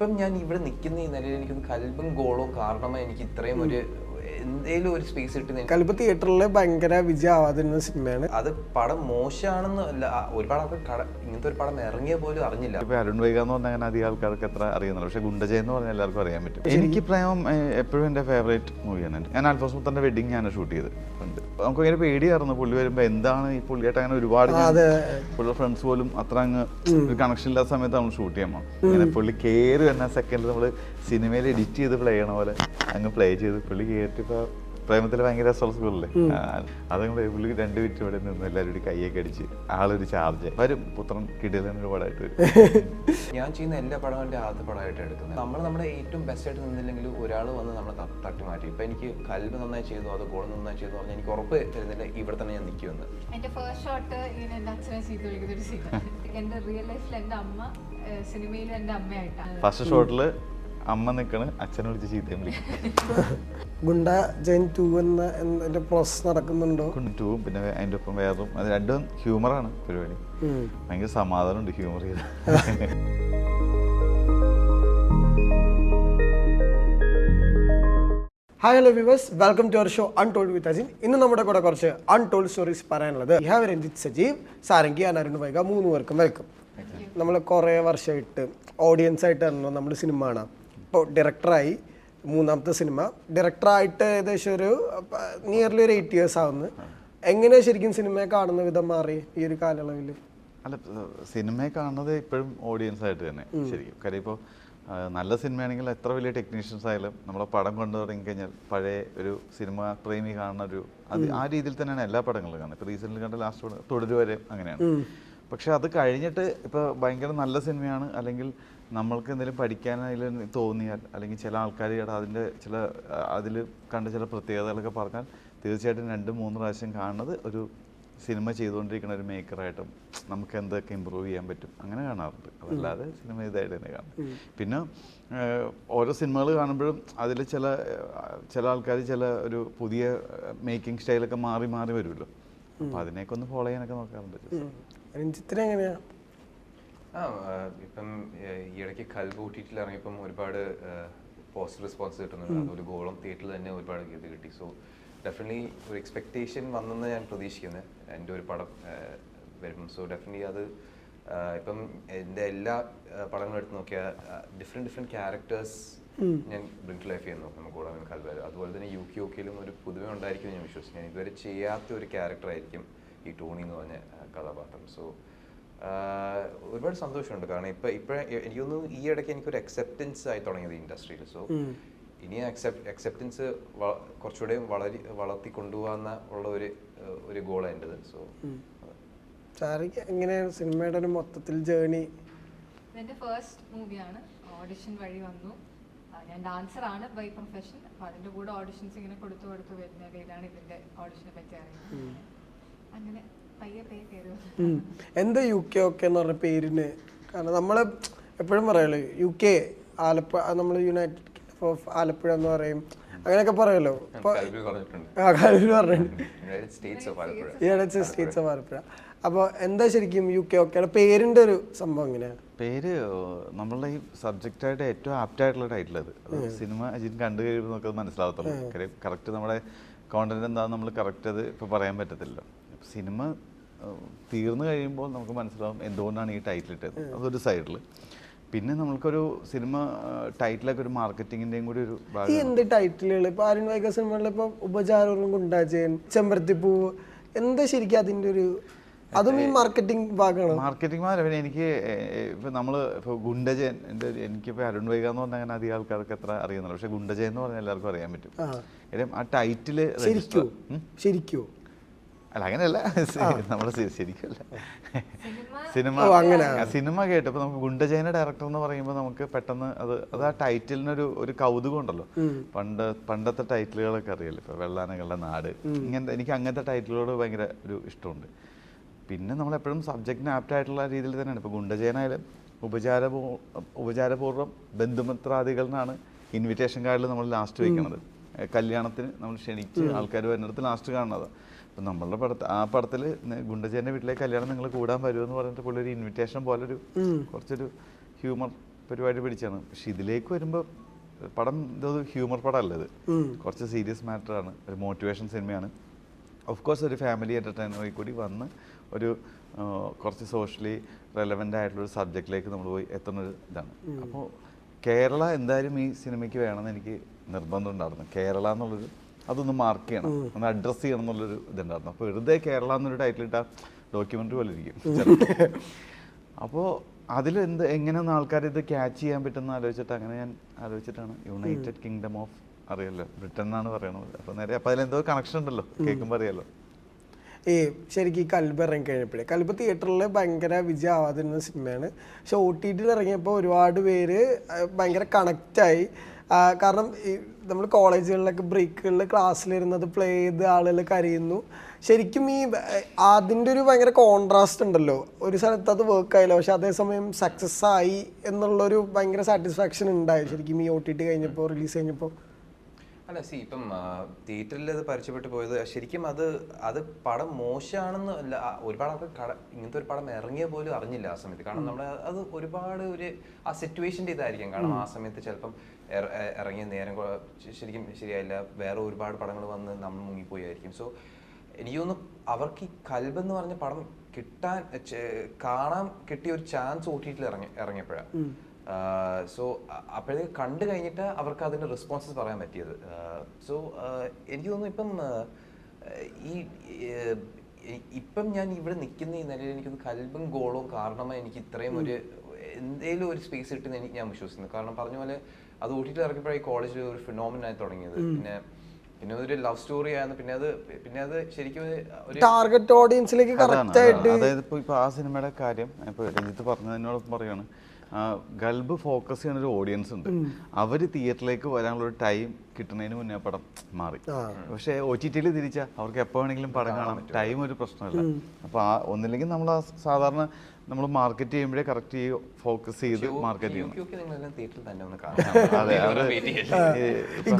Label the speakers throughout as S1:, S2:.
S1: ഇപ്പം ഞാൻ ഇവിടെ നിൽക്കുന്ന ഈ നിലയിൽ എനിക്കൊന്ന് കൽബും ഗോളും കാരണമായി എനിക്ക് ഇത്രയും ഒരു എന്തേലും ഒരു സ്പേസ് കിട്ടുന്ന
S2: കലിപ്പ് തിയേറ്ററിൽ ഭയങ്കര വിജയമാവാതിരുന്ന സിനിമയാണ്
S1: അത് പടം മോശമാണെന്ന് അല്ല ഒരുപാട് ആൾക്കാർ ഇങ്ങനത്തെ ഒരു പടം ഇറങ്ങിയ പോലും അറിഞ്ഞില്ല.
S3: ഇപ്പൊ അരുൺ വൈക എന്ന് പറഞ്ഞാൽ അങ്ങനെ അധികം ആൾക്കാർക്ക് എത്ര അറിയുന്നില്ല. പക്ഷെ ഗുണ്ടജ എന്ന് പറഞ്ഞാൽ എല്ലാവർക്കും അറിയാൻ പറ്റും. എനിക്ക് പ്രേമം എപ്പോഴും എന്റെ ഫേവറേറ്റ് മൂവിയാണ് ഞാൻ അൽഫോസ് മുത്തന്റെ വെഡിങ് ഞാൻ ഷൂട്ട് ചെയ്ത്. ഉണ്ട്. നമുക്ക് ഭയങ്കര പേടിയായിരുന്നു പുള്ളി വരുമ്പോൾ എന്താണ് ഈ പുള്ളിയായിട്ട് അങ്ങനെ ഒരുപാട്
S2: പുള്ളി.
S3: പുള്ളിയുടെ ഫ്രണ്ട്സ് പോലും അത്ര അങ്ങ് ഒരു കണക്ഷൻ ഇല്ലാത്ത സമയത്ത് നമ്മൾ ഷൂട്ട് ചെയ്യാൻ അങ്ങനെ പുള്ളി കയറി വരുന്ന സെക്കൻഡിൽ നമ്മൾ സിനിമയിൽ എഡിറ്റ് ചെയ്ത് പ്ലേ ചെയ്യണ പോലെ അങ്ങ് പ്ലേ ചെയ്ത് പുള്ളി കയറിയിട്ട് ഇപ്പോൾ പ്രേമത്തിൽ ഭയങ്കര റെസ്പോൺസിബിൾ അല്ലേ? അതങ്ങ് പുള്ളി രണ്ട് മിനിറ്റ് ഇവിടെ നിന്ന് എല്ലാവരും കൂടി കൈയൊക്കെ അടിച്ച് ആളൊരു ചാർജ് വരും പുത്രൻ കിടിലൻ ഒരുപാടായിട്ട് വരും.
S1: ഞാൻ ചെയ്യുന്ന എല്ലാ പടവും എന്റെ ആദ്യത്തെ പടമായിട്ട് എടുക്കുന്നത്. നമ്മൾ നമ്മുടെ ഏറ്റവും ബെസ്റ്റ് ആയിട്ട് നിന്നില്ലെങ്കിൽ ഒരാൾ വന്ന് നമ്മളെ തട്ടി മാറ്റി. ഇപ്പം എനിക്ക് കല്ല് നന്നായി ചെയ്തു അത് ഗോൾ നന്നായി ചെയ്തു പറഞ്ഞാൽ എനിക്ക് ഉറപ്പ് തരുന്നില്ല ഇവിടെ തന്നെ ഞാൻ നിൽക്കുമെന്ന്
S4: എന്റെ ഫസ്റ്റ് ഷോട്ട് ഇങ്ങനെ എന്റെ അച്ഛനെ ചീത്ത വിളിക്കുന്ന ഒരു സീൻ എന്റെ റിയൽ ലൈഫിൽ എന്റെ അമ്മ സിനിമയിൽ എന്റെ അമ്മയായിട്ടാണ്.
S3: ഫസ്റ്റ് ഷോട്ടിൽ അമ്മ നിൽക്കണ് അച്ഛനെ വിളിച്ച് ചീത്തയും വിളിക്കും.
S2: ഗുണ്ട ജൈൻ ടു എന്ന എന്റെ പ്രോസസ് നടക്കുന്നുണ്ടോ?
S3: ടൂവും പിന്നെ അതിന്റെ ഒപ്പം വേറും അത് രണ്ടും ഹ്യൂമറാണ് പരിപാടി. ഭയങ്കര സമാധാനമുണ്ട് ഹ്യൂമർ ചെയ്ത്
S2: hi hello viewers welcome to our show untold with Ajin ഇന്ന് നമ്മുടെ കൂടെ കുറച്ച് അൺടോൾഡ് സ്റ്റോറീസ് പറയാനുള്ളത്. ഹാവ് രഞ്ജിത്ത് സജീവ് സാരംഗി അനരുൺ വൈക മൂന്ന് പേർക്കും വെൽക്കം നമ്മൾ കുറേ വർഷമായിട്ട് ഓഡിയൻസ് ആയിട്ട് തന്നെ നമ്മൾ സിനിമ കാണാം. ഇപ്പോൾ ഡയറക്ടറായി മൂന്നാമത്തെ സിനിമ ഡയറക്ടറായിട്ട് ഏകദേശം ഒരു നിയർലി ഒരു എയ്റ്റ് ഇയേഴ്സ് ആവുന്നു. എങ്ങനെ ശരിക്കും സിനിമയെ കാണുന്ന വിധം മാറി ഈ ഒരു കാലയളവിൽ?
S3: അല്ല സിനിമയെ കാണുന്നത് ഇപ്പോഴും ഓഡിയൻസ് ആയിട്ട് തന്നെ ശരിക്കും. കാര്യം ഇപ്പോൾ നല്ല സിനിമയാണെങ്കിൽ എത്ര വലിയ ടെക്നീഷ്യൻസ് ആയാലും നമ്മളെ പടം കൊണ്ടു തുടങ്ങി കഴിഞ്ഞാൽ പഴയ ഒരു സിനിമ പ്രേമി കാണുന്ന ഒരു അത് ആ രീതിയിൽ തന്നെയാണ് എല്ലാ പടങ്ങളും കാണുന്നത്. ഇപ്പോൾ റീസെന്റ് കണ്ട ലാസ്റ്റ് പടം തുടരു വരെ അങ്ങനെയാണ് പക്ഷെ അത് കഴിഞ്ഞിട്ട് ഇപ്പോൾ ഭയങ്കര നല്ല സിനിമയാണ് അല്ലെങ്കിൽ നമ്മൾക്ക് എന്തെങ്കിലും പഠിക്കാനായാലും തോന്നിയാൽ അല്ലെങ്കിൽ ചില ആൾക്കാർ അതിന്റെ ചില അതിൽ കണ്ട ചില പ്രത്യേകതകളൊക്കെ പറഞ്ഞാൽ തീർച്ചയായിട്ടും രണ്ട് മൂന്ന് പ്രാവശ്യം കാണുന്നത് ഒരു സിനിമ ചെയ്തുകൊണ്ടിരിക്കുന്ന ഒരു മേക്കറായിട്ടും നമുക്ക് എന്തൊക്കെ ഇമ്പ്രൂവ് ചെയ്യാൻ പറ്റും അങ്ങനെ കാണാറുണ്ട്. അതല്ലാതെ സിനിമ ഇതായിട്ട് തന്നെ കാണും പിന്നെ ഓരോ സിനിമകൾ കാണുമ്പോഴും അതിൽ ചില ചില ആൾക്കാർ ചില ഒരു പുതിയ മേക്കിംഗ് സ്റ്റൈലൊക്കെ മാറി മാറി വരുമല്ലോ. അപ്പോൾ അതിനെയൊക്കെ ഒന്ന് ഫോളോ ചെയ്യാനൊക്കെ നോക്കാറുണ്ട്.
S2: രഞ്ജിത്തിന് എങ്ങനെയാ
S1: ആ ഇപ്പം ഈയിടയ്ക്ക് കൽബ് ഊട്ടിയിൽ ഇറങ്ങിയപ്പം ഒരുപാട് പോസിറ്റീവ് റെസ്പോൺസ് കിട്ടുന്നുണ്ട്. അതൊരു ഗോളം തിയേറ്ററിൽ തന്നെ ഒരുപാട് ഇത് കിട്ടി. സോ ഡെഫിനറ്റ്ലി ഒരു എക്സ്പെക്ടേഷൻ വന്നെന്ന് ഞാൻ പ്രതീക്ഷിക്കുന്നത് എന്റെ ഒരു പടം വരുമ്പം. വരും സോ ഡെഫിനറ്റ്ലി അത് ഇപ്പം എന്റെ എല്ലാ പടങ്ങളും എടുത്ത് നോക്കിയാൽ ഡിഫറെന്റ് ഡിഫറെന്റ് ക്യാരക്ടേഴ്സ് ഞാൻ ബ്രിങ്ക് ലൈഫ് ചെയ്യാൻ നോക്കും നമുക്ക് കൂടാൻ കൽബ് അതുപോലെ തന്നെ യു കെ ഒക്കെയിലും ഒരു പുതുമ ഉണ്ടായിരിക്കും ഞാൻ വിശ്വസിക്കുന്നു. ഞാൻ ഇതുവരെ ചെയ്യാത്ത ഒരു ക്യാരക്ടറായിരിക്കും ഈ ടോണി എന്ന് പറഞ്ഞ കഥാപാത്രം. സോ ഒരുപാട് സന്തോഷമുണ്ട്. കാരണം ഇപ്പൊ ഇപ്പൊ എനിക്ക് തോന്നുന്നു ഈ ഇടയ്ക്ക് എനിക്കൊരു അക്സെപ്റ്റൻസ് ആയി തുടങ്ങിയത് ഇൻഡസ്ട്രിയിൽ സോ ഇനി അക്സെപ്റ്റ് അക്സെപ്റ്റൻസ് കുറച്ചുകൂടെ വളരെ വളർത്തി കൊണ്ടുപോകാന്ന ഉള്ള ഒരു ഒരു ഗോൾ എന്റെത് സോ
S2: സാരയ്ക്ക് എങ്ങനെയാണ് സിനിമയുടെ ഒരു മൊത്തത്തിൽ ജേണി
S4: എന്റെ ഫസ്റ്റ് മൂവിയാണ് ഓഡിഷൻ വഴി വന്നു. ഞാൻ ഡാൻസർ ആണ് ബൈ പ്രൊഫഷൻ അപ്പൊ അതിന്റെ കൂടെ ഓഡിഷൻസ് ഇങ്ങനെ കൊടുത്തു കൊടുത്തു വരുന്ന ഇടയിലാണ് ഇതിന്റെ ഓഡിഷനെ പറ്റി അറിയുന്നത്. അങ്ങനെ
S2: എന്താ യു കെ ഒക്കെ എന്ന് പറഞ്ഞ പേരിന്? കാരണം നമ്മൾ എപ്പോഴും പറയല്ലോ യു കെ ആലപ്പുഴ നമ്മൾ യുണൈറ്റഡ് ഓഫ് ആലപ്പുഴ എന്ന് പറയും. അങ്ങനെയൊക്കെ പറയല്ലോ.
S1: United States of Alappuzha.
S2: അപ്പോൾ എന്താ ശരിക്കും യു കെ ഒക്കെ? പേരിന്റെ ഒരു സംഭവം എങ്ങനെയാണ്
S3: പേര് നമ്മളുടെ ഈ സബ്ജക്റ്റായിട്ട് ഏറ്റവും ആപ്റ്റ് ആയിട്ടുള്ള ടൈറ്റിൽ അത്. സിനിമ അജിൻ കണ്ടു കഴിയുമ്പോൾ നമുക്ക് മനസ്സിലാവത്തുള്ളൂ. കറക്റ്റ് നമ്മുടെ കോണ്ടന്റ് എന്താണെന്ന് നമ്മൾ കറക്റ്റ് അത് ഇപ്പോൾ പറയാൻ പറ്റത്തില്ല സിനിമ തീർന്നു കഴിയുമ്പോൾ നമുക്ക് മനസ്സിലാവും എന്തുകൊണ്ടാണ് ഈ ടൈറ്റിൽ ഇട്ടത്. അതൊരു സൈഡിൽ പിന്നെ നമ്മൾക്കൊരു സിനിമ ടൈറ്റിലൊക്കെ ഒരു മാർക്കറ്റിങ്ങിന്റെയും കൂടി ഒരു
S2: ഈ എന്ത് ടൈറ്റിലുകൾ ഇപ്പൊ അരുൺ വൈക സിനിമകളിൽ ഇപ്പൊ ഉപചാരവും ഗുണ്ടാജയൻ ചെമ്പരത്തിപ്പൂവ് എന്താ ശരിക്കും അതിന്റെ ഒരു അതും ഈ മാർക്കറ്റിംഗ് ഭാഗമാണ്?
S3: മാർക്കറ്റിംഗ് മാർ പിന്നെ എനിക്ക് ഇപ്പൊ നമ്മൾ ഇപ്പൊ ഗുണ്ടജയൻ എന്റെ എനിക്കിപ്പോ എനിക്കിപ്പോൾ അരുൺ വൈക എന്ന് പറഞ്ഞാൽ അങ്ങനെ അധികം ആൾക്കാർക്ക് എത്ര അറിയുന്നില്ല. പക്ഷേ ഗുണ്ടജയൻ എന്ന് പറഞ്ഞാൽ എല്ലാവർക്കും അറിയാൻ പറ്റും. കാര്യം ആ ടൈറ്റിൽ
S2: ശരിക്കോ. ശരിക്കോ.
S3: അല്ല അങ്ങനെയല്ല. നമ്മുടെ ശരിക്കല്ല
S4: സിനിമ?
S3: സിനിമ കേട്ടപ്പോൾ നമുക്ക് ഗുണ്ടജയന ഡയറക്ടർ എന്ന് പറയുമ്പോൾ നമുക്ക് പെട്ടെന്ന് അത് അത് ആ ടൈറ്റിലിനൊരു ഒരു കൗതുകം ഉണ്ടല്ലോ. പണ്ട് പണ്ടത്തെ ടൈറ്റിലുകളൊക്കെ അറിയാലോ ഇപ്പോൾ വെള്ളാനകളുടെ നാട്. ഇങ്ങനത്തെ എനിക്ക് അങ്ങനത്തെ ടൈറ്റിലുകളോട് ഭയങ്കര ഒരു ഇഷ്ടമുണ്ട്. പിന്നെ നമ്മൾ എപ്പോഴും സബ്ജക്റ്റിന് ആപ്റ്റ് ആയിട്ടുള്ള രീതിയിൽ തന്നെയാണ്. ഇപ്പോൾ ഗുണ്ടജയനായാലും ഉപചാരപൂ ഉപചാരപൂർവം ബന്ധുമിത്രാദികൾ എന്നാണ് ഇൻവിറ്റേഷൻ കാർഡിൽ നമ്മൾ ലാസ്റ്റ് വയ്ക്കുന്നത് കല്യാണത്തിന് നമ്മൾ ക്ഷണിച്ച് ആൾക്കാർ വരുന്നിടത്ത് ലാസ്റ്റ് കാണുന്നത്. അപ്പം നമ്മളുടെ പടത്ത് ആ പടത്തിൽ ഗുണ്ടജയന്റെ വീട്ടിലേക്ക് കല്യാണം നിങ്ങൾ കൂടാൻ വരുമെന്ന് പറഞ്ഞിട്ട് പുള്ളി ഒരു ഇൻവിറ്റേഷൻ പോലെ ഒരു കുറച്ചൊരു ഹ്യൂമർ പരിപാടി പിടിച്ചാണ്. പക്ഷെ ഇതിലേക്ക് വരുമ്പോൾ പടം ഇതൊരു ഹ്യൂമർ പടമല്ല ഇത്. കുറച്ച് സീരിയസ് മാറ്ററാണ് ഒരു മോട്ടിവേഷൻ സിനിമയാണ് ഓഫ് കോഴ്സ് ഒരു ഫാമിലി എന്റർടൈനറിൽ കൂടി വന്ന് ഒരു കുറച്ച് സോഷ്യലി റെലവന്റ് ആയിട്ടുള്ള ഒരു സബ്ജക്റ്റിലേക്ക് നമ്മൾ പോയി എത്തുന്ന ഒരു ഇതാണ്. അപ്പോൾ കേരള എന്തായാലും ഈ സിനിമയ്ക്ക് വേണമെന്ന് എനിക്ക് നിർബന്ധം ഉണ്ടായിരുന്നു. കേരള എന്നുള്ളൊരു അതൊന്ന് മാർക്ക് ചെയ്യണം. ഒന്ന് അഡ്രസ്സ് ചെയ്യണം എന്നുള്ളൊരു ഇതുണ്ടായിരുന്നു. അപ്പോൾ വെറുതെ കേരള എന്നൊരു ടൈറ്റിൽ ഇട്ട ഡോക്യുമെന്ററി പോലെ ഇരിക്കും. അപ്പോൾ അതിൽ എന്ത് എങ്ങനെയാണ് ആൾക്കാർ ഇത് ക്യാച്ച് ചെയ്യാൻ പറ്റുമെന്ന് ആലോചിച്ചിട്ട് അങ്ങനെ ഞാൻ ആലോചിച്ചിട്ടാണ് യുണൈറ്റഡ് കിങ്ഡം ഓഫ് അറിയല്ലോ. ബ്രിട്ടൻ എന്നാണ് പറയണത്. അപ്പോൾ നേരെ അപ്പോൾ അതിലെന്തോ കണക്ഷൻ ഉണ്ടല്ലോ. കേൾക്കുമ്പോൾ അറിയാലോ.
S2: ഈ ശരിക്കും ഈ കൽബ് ഇറങ്ങി കഴിഞ്ഞപ്പോഴേ കൽബ് തിയേറ്ററിൽ ഭയങ്കര വിജയമാവാതിരുന്ന സിനിമയാണ് പക്ഷെ ഒ ടി ടിയിൽ ഇറങ്ങിയപ്പോൾ ഒരുപാട് പേര് ഭയങ്കര കണക്റ്റായി കാരണം നമ്മൾ കോളേജുകളിലൊക്കെ ബ്രേക്കുകളിൽ ക്ലാസ്സിലിരുന്നത് പ്ലേ ചെയ്ത് ആളുകൾ കരയുന്നു. ശരിക്കും ഈ അതിന്റെ ഒരു ഭയങ്കര കോൺട്രാസ്റ്റ് ഉണ്ടല്ലോ. ഒരു സ്ഥലത്ത് അത് വർക്ക് ആയില്ല. പക്ഷെ അതേസമയം സക്സസ് ആയി എന്നുള്ളൊരു ഭയങ്കര സാറ്റിസ്ഫാക്ഷൻ ഉണ്ടായി. ശരിക്കും ഈ ഒ ടി ടി കഴിഞ്ഞപ്പോൾ റിലീസ് കഴിഞ്ഞപ്പോൾ.
S1: അല്ല സി ഇപ്പം തിയേറ്ററിൽ അത് പരിചയപ്പെട്ടു പോയത് ശരിക്കും അത് അത് പടം മോശമാണെന്ന് അല്ല ഒരുപാട് ആൾക്ക് കട ഇങ്ങനത്തെ ഒരു പടം ഇറങ്ങിയ പോലും അറിഞ്ഞില്ല ആ സമയത്ത്. കാരണം നമ്മുടെ അത് ഒരുപാട് ഒരു ആ സിറ്റുവേഷന്റെ ഇതായിരിക്കും. കാരണം ആ സമയത്ത് ചിലപ്പം ഇറ- ഇറങ്ങിയ നേരം ശരിക്കും ശരിയായില്ല വേറെ ഒരുപാട് പടങ്ങൾ വന്ന് നമ്മൾ മുങ്ങിപ്പോയായിരിക്കും സോ എനിക്ക് തോന്നുന്നു അവർക്ക് ഈ കൽബ് എന്ന് പറഞ്ഞ പടം കിട്ടാൻ കാണാൻ കിട്ടിയ ഒരു ചാൻസ് ടി ടിയിൽ ഇറങ്ങി ഇറങ്ങിയപ്പോഴാണ് സോ അപ്പോഴേക്ക് കണ്ടു കഴിഞ്ഞിട്ട് അവർക്ക് അതിന്റെ റെസ്പോൺസസ് പറയാൻ പറ്റിയത്. സോ എനിക്ക് തോന്നുന്നു ഇപ്പം ഈ ഇപ്പം ഞാൻ ഇവിടെ നിൽക്കുന്ന ഈ നിലയിൽ എനിക്കൊന്ന് കൽബും ഗോളും കാരണമായി എനിക്ക് ഇത്രയും ഒരു എന്തേലും ഒരു സ്പേസ് കിട്ടുന്ന എനിക്ക് ഞാൻ വിശ്വസിക്കുന്നു. കാരണം പറഞ്ഞ പോലെ അത് ഊട്ടിട്ട് ഇറങ്ങിയപ്പോഴാണ് ഈ കോളേജിൽ ഒരു ഫിനോമിനായി തുടങ്ങിയത്. പിന്നെ പിന്നെ ഒരു ലവ് സ്റ്റോറി ആയിരുന്നു. പിന്നെ അത് പിന്നെ അത് ശരിക്കും
S2: ടാർഗറ്റ് ഓഡിയൻസിലേക്ക് കറക്റ്റ് ആയിട്ട്
S3: അതായത് ഇപ്പോൾ ആ സിനിമയുടെ കാര്യം ഇപ്പോൾ രഞ്ജിത്ത് പറഞ്ഞതിനോടൊപ്പം പറയുകയാണ് ഗൾബ് ഫോക്കസ് ചെയ്യുന്ന ഒരു ഓഡിയൻസ് ഉണ്ട്. അവർ തിയേറ്ററിലേക്ക് വരാനുള്ള ഒരു ടൈം കിട്ടുന്നതിന് മുന്നേ പടം മാറി. പക്ഷേ ഒ ടി ടിയിൽ തിരിച്ചാൽ അവർക്ക് എപ്പോൾ വേണമെങ്കിലും പടം കാണാം. ടൈം ഒരു പ്രശ്നമല്ല. അപ്പോൾ ആ ഒന്നില്ലെങ്കിൽ നമ്മൾ ആ സാധാരണ നമ്മൾ മാർക്കറ്റ് ചെയ്യുമ്പോഴേ കറക്റ്റ് ഫോക്കസ് ചെയ്ത് മാർക്കറ്റ് ചെയ്യണം.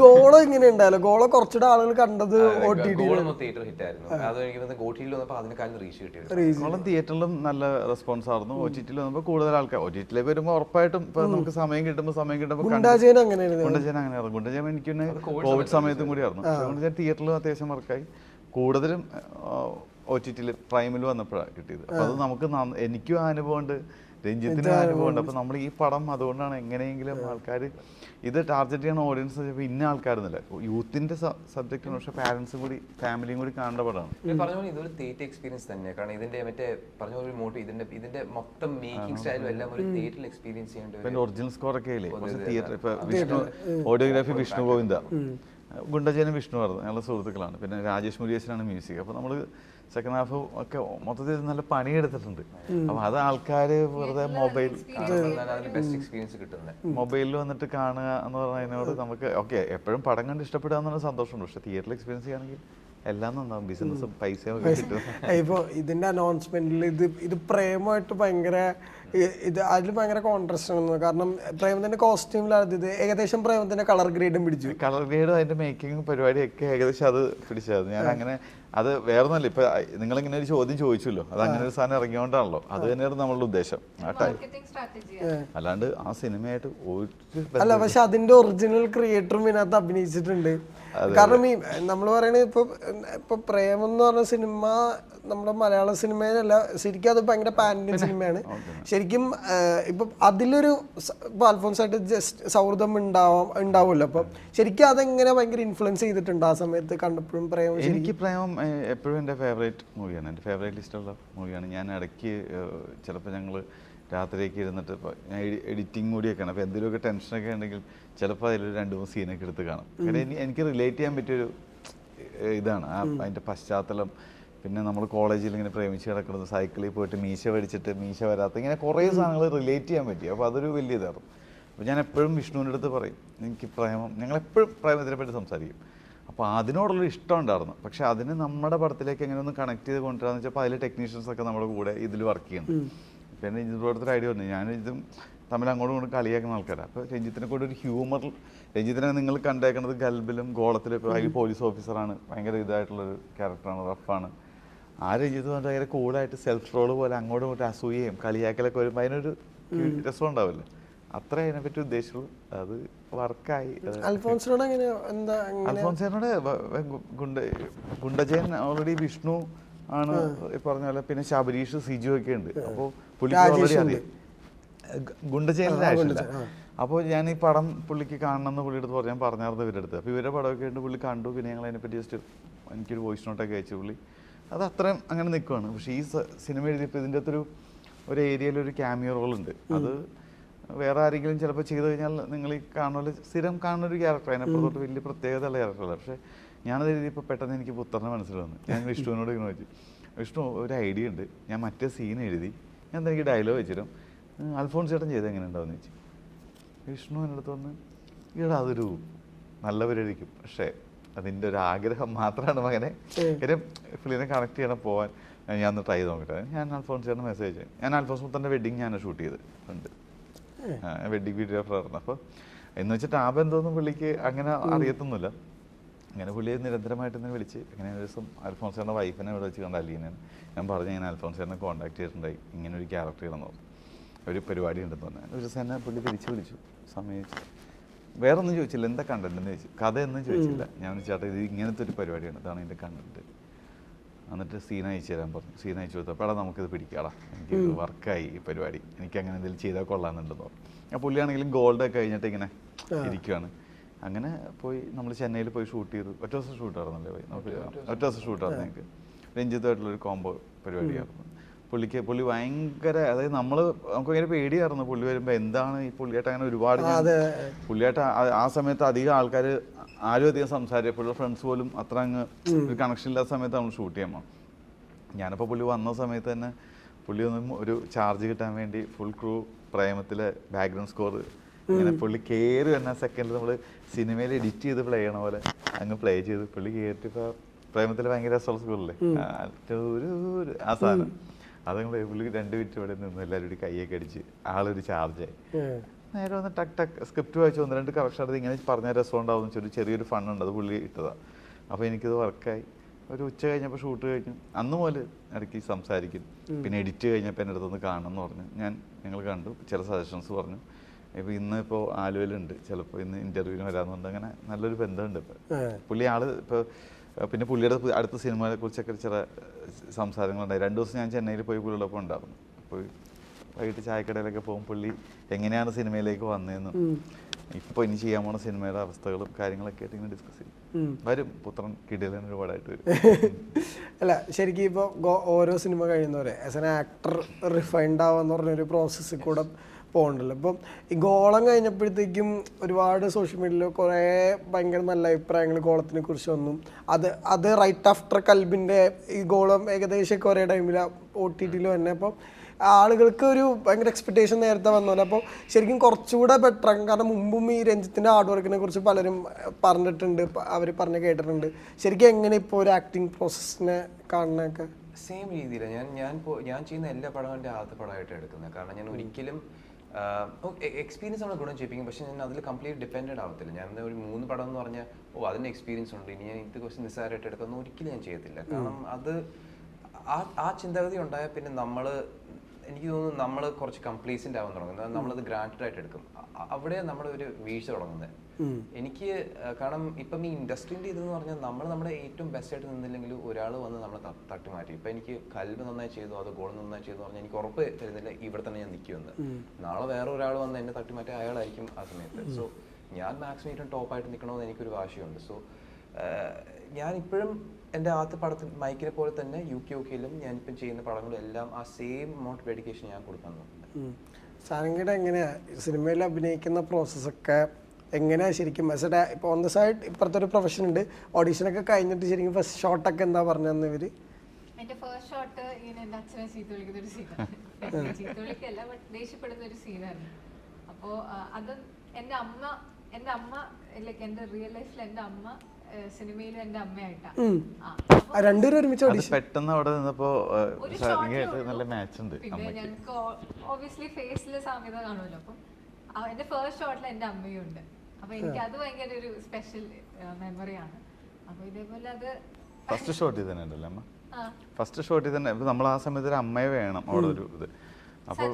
S2: ഗോളോ ഇങ്ങനെ ഉണ്ടല്ലോ ഗോള കുറച്ചുകൂടെ ആളുകൾ കണ്ടത്
S1: തിയേറ്റർ ഹിറ്റ് ആയിരുന്നു. അത് എനിക്ക് തോന്നുന്നു ഗോട്ടിയിൽ വന്നപ്പോൾ അതിനെക്കാളും റീച്ച് കിട്ടിയത്
S3: തിയേറ്ററിലും നല്ല റെസ്പോൺസ് ആയിരുന്നു. ഒ ടി ടിയിൽ വന്നപ്പോൾ കൂടുതൽ ആൾക്കാർ ഒ ടി ടിയിലേക്ക് വരുമ്പോൾ ഉറപ്പായിട്ടും ഇപ്പൊ നമുക്ക് സമയം കിട്ടുമ്പോൾ സമയം കിട്ടുമ്പോൾ
S2: ഗുണ്ടാജയൻ അങ്ങനെ
S3: ഗുണ്ടജൻ എനിക്ക് കോവിഡ് സമയത്തും കൂടി ആയിരുന്നു പക്ഷേ ഗുണ്ടജൻ തിയേറ്ററിലും അത്യാവശ്യം വർക്കായി കൂടുതലും ഒ ടി ടിയിൽ പ്രൈമിൽ വന്നപ്പോഴാണ് കിട്ടിയത്. അപ്പോൾ അത് നമുക്ക് എനിക്കും ആ അനുഭവമുണ്ട് രഞ്ജിത്തിനും അനുഭവമുണ്ട് അപ്പോൾ നമ്മൾ ഈ പടം അതുകൊണ്ടാണ് എങ്ങനെയെങ്കിലും ആൾക്കാർ ഇത് ടാർഗറ്റ് ചെയ്യുന്ന ഓഡിയൻസ് ചിലപ്പോൾ ഇന്ന ആൾക്കാരെന്നില്ല യൂത്തിന്റെ സബ്ജക്റ്റാണ് പക്ഷേ പാരൻസും കൂടി ഫാമിലിയും കൂടി കാണേണ്ട പടമാണ്.
S1: ഞാൻ പറഞ്ഞ പോലെ ഇതൊരു തിയേറ്റർ എക്സ്പീരിയൻസ് തന്നെയാണ് കാരണം ഇതിന്റെ മറ്റേ പറഞ്ഞ പോലെ ഒരു ഇതിന്റെ ഇതിന്റെ ഇതിന്റെ മൊത്തം മേക്കിംഗ് സ്റ്റൈലും എല്ലാം ഒരു തിയേറ്ററിൽ എക്സ്പീരിയൻസ് ചെയ്യേണ്ട ഒരു
S3: പിന്നെ ഒറിജിനൽ സ്കോർ ഒക്കെ ഇല്ലേ? കുറച്ച് തിയേറ്റർ ഇപ്പൊ വിഷ്ണു ഓഡിയോഗ്രാഫി വിഷ്ണു ഗോവിന്ദ. ഗുണ്ടജനും വിഷ്ണു ആയിരുന്നു. ഞങ്ങളുടെ സുഹൃത്തുക്കളാണ്. പിന്നെ രാജേഷ് മുരിയേശനാണ് മ്യൂസിക്. അപ്പൊ നമ്മൾ സെക്കൻഡ് ഹാഫ് ഒക്കെ മൊത്തത്തിൽ നല്ല പണിയെടുത്തിട്ടുണ്ട്. അപ്പൊ അത് ആൾക്കാര് വെറുതെ മൊബൈൽ മൊബൈലിൽ വന്നിട്ട് കാണുക എന്ന് പറഞ്ഞതിനോട് നമുക്ക് ഓക്കെ എപ്പോഴും പടം കണ്ട് ഇഷ്ടപ്പെടുക എന്നുള്ള സന്തോഷമുണ്ട്. പക്ഷെ തിയേറ്ററിൽ എക്സ്പീരിയൻസ് ചെയ്യുകയാണെങ്കിൽ എല്ലാം നന്നാവും. ബിസിനസ്സും പൈസയും ഒക്കെ കിട്ടും.
S2: ഇപ്പൊ ഇതിന്റെ അനൗൺസ്മെന്റിൽ ഇത് ഇത് പ്രേമമായിട്ട് ഭയങ്കര ഇത് അതിൽ ഭയങ്കര കോൺട്രസ്റ്റ് ആണ് കാരണം പ്രേമത്തിന്റെ കോസ്റ്റ്യൂമിലാണ് ഇത് ഏകദേശം പ്രേമത്തിന്റെ കളർ ഗ്രേഡും പിടിച്ചു.
S3: കളർ ഗ്രേഡും അതിന്റെ മേക്കിംഗ് പരിപാടിയൊക്കെ ഏകദേശം അത് പിടിച്ചായിരുന്നു ഞാൻ അങ്ങനെ അത് വേറൊന്നല്ല ഇപ്പൊ നിങ്ങളിങ്ങനെ ഒരു ചോദ്യം ചോദിച്ചല്ലോ. അത് അങ്ങനെ ഒരു സാധനം ഇറങ്ങിയോണ്ടാണല്ലോ. അത് തന്നെയായിരുന്നു നമ്മളുടെ ഉദ്ദേശം.
S4: മാർക്കറ്റിംഗ് സ്ട്രാറ്റജി
S3: അല്ലാണ്ട് ആ സിനിമയായിട്ട്
S2: അല്ല പക്ഷെ അതിന്റെ ഒറിജിനൽ ക്രിയേറ്ററും ഇതിനകത്ത് അഭിനയിച്ചിട്ടുണ്ട്. കാരണം ഈ നമ്മൾ പറയുന്നത് ഇപ്പൊ ഇപ്പൊ പ്രേമം എന്ന് പറഞ്ഞ സിനിമ നമ്മുടെ മലയാള സിനിമയിലല്ല ശരിക്കും അത് ഭയങ്കര പാൻ സിനിമയാണ്. ശരിക്കും ഇപ്പൊ അതിലൊരു സ- ഇപ്പൊ അൽഫോൻസായിട്ട് ജസ്റ്റ് സൗഹൃദം ഉണ്ടാവാം ഉണ്ടാവുമല്ലോ. അപ്പൊ ശരിക്കും അതെങ്ങനെ ഭയങ്കര ഇൻഫ്ലുവൻസ് ചെയ്തിട്ടുണ്ട് ആ സമയത്ത് കണ്ടപ്പോഴും പ്രേമം ശരിക്കും?
S3: എനിക്ക് പ്രേമം എപ്പോഴും എന്റെ ഫേവറേറ്റ് മൂവിയാണ് എന്റെ ഫേവറേറ്റ് ലിസ്റ്റുള്ള മൂവിയാണ് ഞാൻ ഇടയ്ക്ക് ചിലപ്പോൾ ഞങ്ങൾ രാത്രിയൊക്കെ ഇരുന്നിട്ട് ഇപ്പോൾ ഞാൻ എഡിറ്റിംഗ് കൂടിയൊക്കെയാണ്. അപ്പോൾ എന്തെങ്കിലുമൊക്കെ ടെൻഷനൊക്കെ ഉണ്ടെങ്കിൽ ചിലപ്പോൾ അതിൽ രണ്ട് മൂന്ന് സീനൊക്കെ എടുത്ത് കാണും. കാരണം എനിക്ക് റിലേറ്റ് ചെയ്യാൻ പറ്റിയൊരു ഇതാണ്. ആ അതിന്റെ പശ്ചാത്തലം പിന്നെ നമ്മൾ കോളേജിൽ ഇങ്ങനെ പ്രേമിച്ച് കിടക്കുന്നത് സൈക്കിളിൽ പോയിട്ട് മീശ വടിച്ചിട്ട് മീശ വരാത്ത ഇങ്ങനെ കുറേ സാധനങ്ങൾ റിലേറ്റ് ചെയ്യാൻ പറ്റി. അപ്പോൾ അതൊരു വലിയ ഇതായിരുന്നു. അപ്പോൾ ഞാൻ എപ്പോഴും വിഷ്ണുവിന്റെ അടുത്ത് പറയും എനിക്ക് പ്രേമം ഞങ്ങൾ എപ്പോഴും പ്രേമത്തിനെ പറ്റി സംസാരിക്കും. അപ്പോൾ അതിനോടുള്ള ഇഷ്ടം ഉണ്ടായിരുന്നു. പക്ഷെ അതിന് നമ്മുടെ പടത്തിലേക്ക് എങ്ങനെ ഒന്ന് കണക്ട് ചെയ്ത് കൊണ്ടുവരാന്ന് വെച്ചപ്പോൾ അതിലെ ടെക്നീഷ്യൻസ് ഒക്കെ നമ്മുടെ കൂടെ ഇതിൽ വർക്ക് ചെയ്യുന്നു പിന്നെ രഞ്ജിത്ത് ഐഡിയ വന്നു. ഞാൻ ഇതും തമ്മിൽ അങ്ങോട്ടും ഇങ്ങോട്ടും കളിയാക്കുന്ന ആൾക്കാരാണ് അപ്പോൾ രഞ്ജിത്തിനെ കൂടെ ഒരു ഹ്യൂമർ രഞ്ജിത്തിനെ നിങ്ങൾ കണ്ടേക്കുന്നത് ഗൽബിലും ഗോളത്തിലും അതിൽ പോലീസ് ഓഫീസറാണ് ഭയങ്കര ഇതായിട്ടുള്ളൊരു ക്യാരക്ടറാണ് റഫാണ് ആ രഞ്ജിത്ത് പറഞ്ഞാൽ ഭയങ്കര കൂളായിട്ട് സെൽഫ് റോൾ പോലെ അങ്ങോട്ടും ഇങ്ങോട്ടും അസൂയയും കളിയാക്കലൊക്കെ വരുമ്പോൾ അതിനൊരു രസം ഉണ്ടാവില്ല അത്ര അതിനെപ്പറ്റി ഉദ്ദേശിച്ചുള്ളൂ. അത് വർക്കായി.
S2: അൽഫോൺസിനോട്
S3: അൽഫോൻസിനോട് ഗുണ്ട ഗുണ്ടജയൻ ഓൾറെഡി വിഷ്ണു ആണ് പറഞ്ഞ പോലെ പിന്നെ ശബരീഷ് സിജു ഒക്കെ ഉണ്ട്. അപ്പോൾ പുള്ളിക്ക് ഓൾറെഡി. അറിയാം.
S2: ആ, ഗുണ്ടജയൻ, ആ.
S3: അപ്പോൾ ഞാൻ ഈ പടം പുള്ളിക്ക് കാണണം എന്ന് അടുത്ത് പറഞ്ഞാൽ ഞാൻ പറഞ്ഞായിരുന്നു ഇവരുടെ അടുത്ത്. അപ്പോൾ ഇവരുടെ പടമൊക്കെ ഉണ്ട് പുള്ളി കണ്ടു. പിന്നെ ഞങ്ങൾ അതിനെപ്പറ്റി ജസ്റ്റ് എനിക്കൊരു വോയിസ് നോട്ടൊക്കെ അയച്ചു പുള്ളി. അത് അത്രയും അങ്ങനെ നിൽക്കുവാണ് പക്ഷേ ഈ സിനിമ എഴുതിയപ്പോൾ ഇതിന്റെ അകത്തൊരു ഒരു ഏരിയയിൽ ഒരു ക്യാമിയോ റോൾ ഉണ്ട്. അത് വേറെ ആരെങ്കിലും ചിലപ്പോൾ ചെയ്തു കഴിഞ്ഞാൽ നിങ്ങൾ ഈ കാണുന്ന സ്ഥിരം കാണുന്ന ഒരു ക്യാരക്ടർ അതിനപ്പുറത്തോട്ട് വലിയ പ്രത്യേകതയുള്ള ക്യാരക്ടറല്ല പക്ഷേ ഞാനത് എഴുതിയപ്പോൾ പെട്ടെന്ന് എനിക്ക് പുത്രനെ മനസ്സിൽ വന്നു. ഞാൻ വിഷ്ണുവിനോട് ഇങ്ങനെ വെച്ചു വിഷ്ണു ഒരു ഐഡിയ ഉണ്ട്. ഞാൻ മറ്റേ സീൻ എഴുതി. ഞാൻ എനിക്ക് ഡയലോഗ് വെച്ചിരും അൽഫോൺസ് ചേട്ടൻ ചെയ്ത് എങ്ങനെ ഉണ്ടാവും ചോദിച്ചു. വിഷ്ണു എന്റെ അടുത്ത് വന്ന് ഈടാ അതൊരു നല്ല പരിപാടിക്കും പക്ഷേ അതിന്റെ ഒരു ആഗ്രഹം മാത്രമാണ് മകനെ കാര്യം ഫിലിനെ കണക്ട് ചെയ്യണം പോവാൻ ഞാൻ ഒന്ന് ട്രൈ ചെയ്ത് നോക്കട്ടെ ഞാൻ അൽഫോൺസ് ചേട്ടൻ മെസ്സേജ് ഞാൻ അൽഫോൺസ് മുത്തന്റെ വെഡിങ് ഞാൻ ഷൂട്ട് ചെയ്ത്. ഉണ്ട്. വെഡിങ് വീഡിയോഗ്രാഫറായിരുന്നു അപ്പോൾ എന്ന് വെച്ചിട്ട് ആ ബന്ധമൊന്നും പുള്ളിക്ക് അങ്ങനെ അറിയത്തൊന്നുമില്ല. അങ്ങനെ പുള്ളിയെ നിരന്തരമായിട്ട് ഇങ്ങനെ വിളിച്ച്. അങ്ങനെ ഒരു ദിവസം അൽഫോൺസേറിന്റെ വൈഫിനെ ഇവിടെ വെച്ച് കണ്ട അലീനെ ഞാൻ പറഞ്ഞു ഞാൻ അൽഫോൺസേറിനെ കോൺടാക്ട് ചെയ്തിട്ടുണ്ടായി. ഇങ്ങനെ ഒരു ക്യാരക്ടർ ചെയ്യണമെന്ന് പറഞ്ഞു ഒരു പരിപാടി ഉണ്ടെന്ന് പറഞ്ഞു. ഒരു ദിവസം എന്നെ പുള്ളി തിരിച്ച് വിളിച്ചു. സമയച്ചു വേറെ ഒന്നും ചോദിച്ചില്ല. എന്താ കണ്ടന്റ് എന്ന് ചോദിച്ചു. കഥ ഒന്നും ചോദിച്ചില്ല. ഞാൻ ചേട്ടാ ഇത് ഇങ്ങനത്തെ ഒരു പരിപാടിയാണ്. ഇതാണ് എന്റെ കണ്ടന്റ് എന്നിട്ട് സീൻ അയച്ചു തരാൻ പറഞ്ഞു. സീൻ അയച്ചു കൊടുത്തപ്പോൾ എടാ നമുക്കിത് പിടിക്കാടാ. എനിക്ക് വർക്കായി ഈ പരിപാടി. എനിക്ക് അങ്ങനെ എന്തെങ്കിലും ചെയ്താൽ കൊള്ളാമെന്നുണ്ടെന്ന് പറഞ്ഞു. ആ പുള്ളിയാണെങ്കിലും ഗോൾഡ് ഒക്കെ കഴിഞ്ഞിട്ട് ഇങ്ങനെ ഇരിക്കുവാണ്. അങ്ങനെ പോയി നമ്മൾ ചെന്നൈയിൽ പോയി ഷൂട്ട് ചെയ്തു. ഒറ്റ ദിവസം ഷൂട്ട് ആയിരുന്നല്ലേ പോയി? നമുക്ക് ഒറ്റ ദിവസം ഷൂട്ട് ആയിരുന്നു ഞങ്ങൾക്ക്. രഞ്ജിത്തായിട്ടുള്ളൊരു കോംബോ പരിപാടിയായിരുന്നു. പുള്ളിക്ക് പുള്ളി ഭയങ്കര അതായത് നമ്മൾ നമുക്ക് ഭയങ്കര പേടിയായിരുന്നു പുള്ളി വരുമ്പോൾ എന്താണ് ഈ പുള്ളിയായിട്ട് അങ്ങനെ ഒരുപാട്
S2: പുള്ളിയേട്ട.
S3: പുള്ളിയായിട്ട് ആ- സമയത്ത് അധികം ആൾക്കാർ ആരും അധികം സംസാരിക്കും പുള്ളി ഫ്രണ്ട്സ് പോലും അത്ര അങ്ങ് ഒരു കണക്ഷൻ ഇല്ലാത്ത സമയത്ത് നമ്മൾ ഷൂട്ട് ചെയ്യാൻ പോകണം ഞാനിപ്പോൾ പുള്ളി വന്ന സമയത്ത് തന്നെ പുള്ളി ഒന്നും ഒരു ചാർജ് കിട്ടാൻ വേണ്ടി ഫുൾ ക്രൂ പ്രേമത്തിലെ ബാക്ക്ഗ്രൗണ്ട് സ്കോർ ഇങ്ങനെ പുള്ളി കയറി വരുന്ന സെക്കൻഡിൽ നമ്മൾ സിനിമയിൽ എഡിറ്റ് ചെയ്ത് പ്ലേ ചെയ്യണ പോലെ അങ്ങ് പ്ലേ ചെയ്ത് പുള്ളി കയറിയിട്ട് ഇപ്പൊ പ്രേമത്തിൽ ഭയങ്കര രസമുള്ള സ്കൂളല്ലേ ഒരു ആ സാധനം. അതങ്ങൾ പുള്ളി രണ്ട് മിനിറ്റ് ഇവിടെ നിന്ന് എല്ലാവരും കൂടി കൈയൊക്കെ അടിച്ച് ആളൊരു ചാർജായി. നേരെ വന്ന് ടക്ക് ടക്ക് സ്ക്രിപ്റ്റ് വായിച്ചു. ഒന്ന് രണ്ട് കറക്ഷൻ എടുത്ത് ഇങ്ങനെ പറഞ്ഞ രസം ഉണ്ടാവും ഒരു ചെറിയൊരു ഫണ്ണുണ്ട് അത് പുള്ളി ഇട്ടതാണ് അപ്പോൾ എനിക്കത് വർക്കായി ഒരു ഉച്ച കഴിഞ്ഞപ്പോൾ ഷൂട്ട് കഴിഞ്ഞു. അന്ന് മുതൽ ഇടയ്ക്ക് സംസാരിക്കും. പിന്നെ എഡിറ്റ് കഴിഞ്ഞപ്പോൾ എന്റെ അടുത്തൊന്ന് കാണണം എന്ന് പറഞ്ഞു. ഞാൻ ഞങ്ങൾ കണ്ടു. ചില സജഷൻസ് പറഞ്ഞു. ഇപ്പോൾ ഇന്ന് ഇപ്പോൾ ആലുവയിലുണ്ട്. ചിലപ്പോൾ ഇന്ന് ഇന്റർവ്യൂവിന് വരാമെന്നുണ്ട് അങ്ങനെ നല്ലൊരു ബന്ധമുണ്ട് ഇപ്പോൾ. പുള്ളി ആൾ ഇപ്പോൾ പിന്നെ പുള്ളിയുടെ അടുത്ത സിനിമയെ കുറിച്ചൊക്കെ ചില സംസാരങ്ങളുണ്ടായി. രണ്ട് ദിവസം ഞാൻ ചെന്നൈയിൽ പോയി പുള്ളിയോടൊപ്പം ഉണ്ടായിരുന്നു. പോയി വൈകിട്ട് ചായക്കടയിലൊക്കെ പോകും. പുള്ളി എങ്ങനെയാണ് സിനിമയിലേക്ക് വന്നതെന്നും ഇപ്പോൾ ഇനി ചെയ്യാൻ പോണ സിനിമയുടെ അവസ്ഥകളും കാര്യങ്ങളൊക്കെ ആയിട്ട് ഇങ്ങനെ ഡിസ്കസ് ചെയ്യും. വരും. പുത്രൻ കിടിലൻ ഒരുപാടായിട്ട് വരും.
S2: അല്ല ശരിക്കും ഇപ്പോൾ ഓരോ സിനിമ കഴിയുന്നവരെ ആസ് എൻ ആക്ടർ റിഫൈൻഡ് ആവാന്ന് പറഞ്ഞൊരു പ്രോസസ്സിൽ കൂടെ പോകണ്ടല്ലോ. ഇപ്പം ഈ ഗോളം കഴിഞ്ഞപ്പോഴത്തേക്കും ഒരുപാട് സോഷ്യൽ മീഡിയയിൽ കുറേ ഭയങ്കര നല്ല അഭിപ്രായങ്ങൾ ഗോളത്തിനെ കുറിച്ച് വന്നു. അത് അത് റൈറ്റ് ആഫ്റ്റർ കൽബിന്റെ ഈ ഗോളം ഏകദേശം കുറേ ടൈമിൽ ഒ ടി ടിയിൽ തന്നെ അപ്പം ആളുകൾക്ക് ഒരു ഭയങ്കര എക്സ്പെക്ടേഷൻ നേരത്തെ വന്നോലെ. അപ്പോൾ ശരിക്കും കുറച്ചുകൂടെ ബെറ്റർ കാരണം മുമ്പും ഈ രഞ്ജിത്തിന്റെ ഹാർഡ് വർക്കിനെ കുറിച്ച് പലരും പറഞ്ഞിട്ടുണ്ട്. അവർ പറഞ്ഞ് കേട്ടിട്ടുണ്ട്. ശരിക്കും എങ്ങനെ ഇപ്പോൾ ഒരു ആക്ടിങ് പ്രോസസ്സിനെ കാണുന്നതൊക്കെ
S1: സെയിം രീതിയിലാണ് ഞാൻ ഞാൻ ഞാൻ ചെയ്യുന്ന എല്ലാ പടവും എന്റെ ആദ്യത്തെ പടമായിട്ട് എടുക്കുന്നത്. കാരണം ഞാൻ ഒരിക്കലും എക്സ്പീരിയൻസ് നമ്മൾ ഗുണം ചെയ്യിപ്പിക്കും. പക്ഷെ ഞാൻ അതിൽ കംപ്ലീറ്റ് ഡിപ്പെൻഡഡ് ആവത്തില്ല. ഞാൻ ഒരു മൂന്ന് പടം എന്ന് പറഞ്ഞാൽ ഓ അതിന് എക്സ്പീരിയൻസ് ഉണ്ട്. ഇനി ഞാൻ ഇത് കുറച്ച് നിസ്സാരമായിട്ട് എടുക്കുന്ന ഒരിക്കലും ഞാൻ ചെയ്യത്തില്ല. കാരണം അത് ആ ആ ചിന്താഗതി ഉണ്ടായാൽ പിന്നെ നമ്മൾ എനിക്ക് തോന്നുന്നു നമ്മൾ കുറച്ച് കംപ്ലീസന്റ് ആവാൻ തുടങ്ങുന്നത് നമ്മളത് ഗ്രാന്റഡ് ആയിട്ട് എടുക്കും. അവിടെയാണ് നമ്മുടെ ഒരു വീഴ്ച തുടങ്ങുന്നത്. എനിക്ക് കാരണം ഇപ്പം ഈ ഇൻഡസ്ട്രീന്റെ ഇതെന്ന് പറഞ്ഞാൽ നമ്മൾ നമ്മുടെ ഏറ്റവും ബെസ്റ്റ് ആയിട്ട് നിന്നില്ലെങ്കിൽ ഒരാൾ വന്ന് നമ്മളെ തട്ടി മാറ്റി ഇപ്പം എനിക്ക് കൽബ് നന്നായി ചെയ്തു അത് ഗോൾ നന്നായി ചെയ്തു പറഞ്ഞാൽ എനിക്ക് ഉറപ്പ് തരുന്നില്ല ഇവിടെ തന്നെ ഞാൻ നിൽക്കുമെന്ന് നാളെ വേറെ ഒരാൾ വന്ന് എന്നെ തട്ടി മാറ്റി അയാളായിരിക്കും ആ സമയത്ത്. സോ ഞാൻ മാക്സിമം ഏറ്റവും ടോപ്പായിട്ട് നിൽക്കണമെന്ന് എനിക്കൊരു വാശിയുണ്ട്. സോ ഞാൻ ഇപ്പോഴും എന്റെ ആദ്യത്തെ പടത്തിൽ മൈക്കിനെ പോലെ തന്നെ യു കെ ഒക്കെയിലും കെയിലും ഞാനിപ്പം ചെയ്യുന്ന പടങ്ങളും എല്ലാം ആ സെയിം അമൗണ്ട് ഡെഡിക്കേഷൻ ഞാൻ കൊടുക്കാൻ നോക്കുന്നുണ്ട്.
S2: സാരംഗയുടെ എങ്ങനെയാ? സിനിമയിൽ അഭിനയിക്കുന്ന പ്രോസസ്സൊക്കെ എങ്ങനെയാ ശരിക്കും? മെസ്സഡ് ഇപ്പോൾ ഓൺ ദ സൈഡ് ഇപ്പുറത്തെ ഒരു പ്രൊഫഷൻ ഉണ്ട്. ഓഡീഷനൊക്കെ കഴിഞ്ഞിട്ട് ശരിക്കും ഫസ്റ്റ് ഷോട്ടൊക്കെ എന്താ പറഞ്ഞു ഇവർ?
S4: എന്റെ ഫസ്റ്റ് ഷോട്ട് ഇങ്ങനെ എന്റെ അച്ഛനെ ചീത്ത വിളിക്കുന്ന ഒരു സീനാണ് ചീത്ത വിളിക്കല്ല ബട്ട് ദേഷ്യപ്പെടുന്ന ഒരു സീനായിരുന്നു അപ്പോ അത് എന്റെ അമ്മ എന്റെ അമ്മ ലൈക്ക് എന്റെ റിയൽ ലൈഫിൽ എന്റെ അമ്മ സിനിമയിൽ എന്റെ അമ്മയായിട്ടാ. ആ, അപ്പൊ
S2: ആ, രണ്ടുപേരും ഒരുമിച്ച്
S3: പെട്ടെന്ന് അവിടെ നിന്നപ്പോ നല്ല മാച്ച് ഉണ്ട്
S4: പിന്നെ
S3: അമ്മയ്ക്ക്.
S4: ഞങ്ങൾക്ക് ഓബിയസ്ലി ഫേസിൽ സാമ്യത കാണുമല്ലോ. അപ്പം എന്റെ ഫസ്റ്റ് ഷോട്ടിൽ എന്റെ അമ്മയും ഉണ്ട്. അപ്പൊ എനിക്ക് അത് ഭയങ്കര ഒരു സ്പെഷ്യൽ മെമ്മറിയാണ് അപ്പൊ ഇതേപോലെ അത്
S3: ഫസ്റ്റ് ഷോട്ടിൽ തന്നെ ഉണ്ടല്ലോ അമ്മ.
S4: ആ.
S3: ഫസ്റ്റ് ഷോട്ടിൽ തന്നെ. ഇപ്പൊ നമ്മൾ ആ സമയത്ത് ഒരു അമ്മയെ വേണം അവിടെ ഒരു ഇത്. അപ്പോൾ